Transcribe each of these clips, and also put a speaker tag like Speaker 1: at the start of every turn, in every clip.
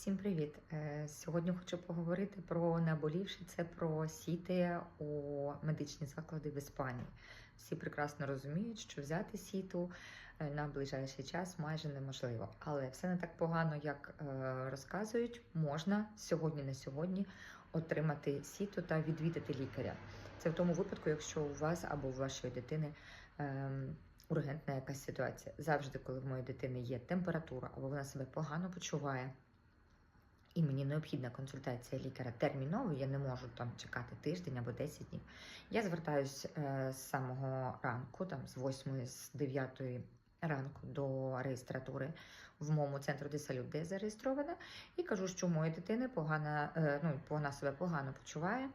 Speaker 1: Всім привіт! Е, Сьогодні хочу поговорити про наболівши це про сіти у медичні заклади в Іспанії. Всі прекрасно розуміють, що взяти сіту е, на ближайший час майже неможливо. Але все не так погано, як е, розказують, можна сьогодні на сьогодні отримати сіту та відвідати лікаря. Це в тому випадку, якщо у вас або у вашої дитини. ем, Ургентна якась ситуація. Завжди, коли в моєї дитини є температура або вона себе погано почуває, і мені необхідна консультація лікаря терміново, я не можу там чекати тиждень або 10 днів. Я звертаюсь е, з самого ранку, там з 8 з 9 ранку до реєстратури в моєму центру де я зареєстрована, і кажу, що моєї дитини погана, е, ну, вона себе погано почуває.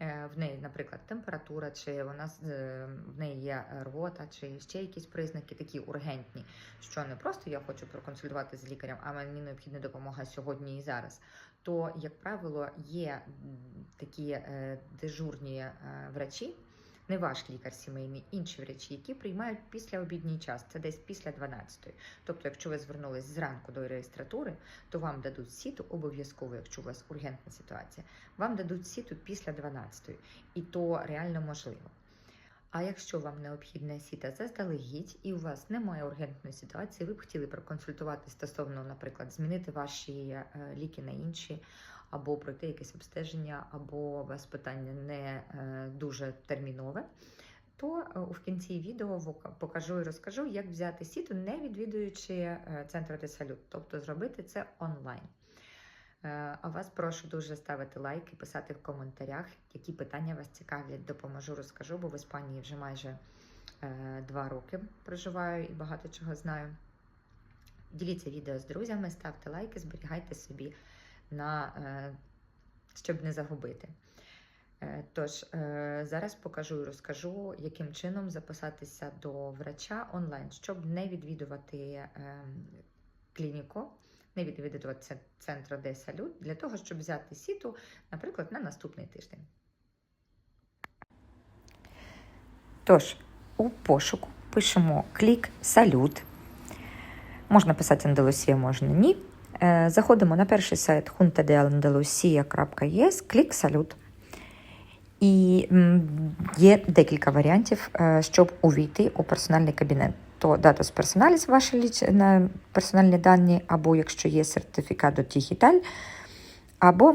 Speaker 1: Е, В неї, наприклад, температура, чи вона е, в неї є рвота, чи ще якісь признаки такі ургентні, що не просто я хочу проконсультувати з лікарем, а мені необхідна допомога сьогодні і зараз. То, як правило, є такі е, дежурні врачі, не ваш лікар сімейний, інші врачі, які приймають після обідній час, це десь після 12-ї. Тобто, якщо ви звернулись зранку до реєстратури, то вам дадуть сіту обов'язково, якщо у вас ургентна ситуація, вам дадуть сіту після 12-ї. І то реально можливо. А якщо вам необхідна сіта заздалегідь і у вас немає ургентної ситуації, ви б хотіли проконсультувати стосовно, наприклад, змінити ваші е, ліки на інші, або пройти якесь обстеження, або вас питання не е, дуже термінове, то е, в кінці відео покажу і розкажу, як взяти сіту, не відвідуючи е, центр Десалют, тобто зробити це онлайн. А вас прошу дуже ставити лайки, писати в коментарях, які питання вас цікавлять. Допоможу, розкажу, бо в Іспанії вже майже два роки проживаю і багато чого знаю. Діліться відео з друзями, ставте лайки, зберігайте собі на е, щоб не загубити. Е, Тож е, зараз покажу і розкажу, яким чином записатися до врача онлайн, щоб не відвідувати клініку, не відвідувати центр де салют, для того, щоб взяти сіту, наприклад, на наступний тиждень. Тож, у пошуку пишемо клік салют. Можна писати Андалусія, можна ні. Е, Заходимо на перший сайт juntadeandalusia.es, клік салют. І є декілька варіантів, е, щоб увійти у персональний кабінет. То датус персоналіс, ваші ліч- на персональні дані, або якщо є сертифікат до Тігіталь, або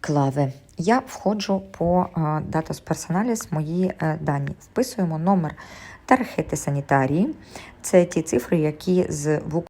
Speaker 1: клаве. Я входжу по датус персоналіс мої е, дані. Вписуємо номер тархети санітарії. Це ті цифри, які з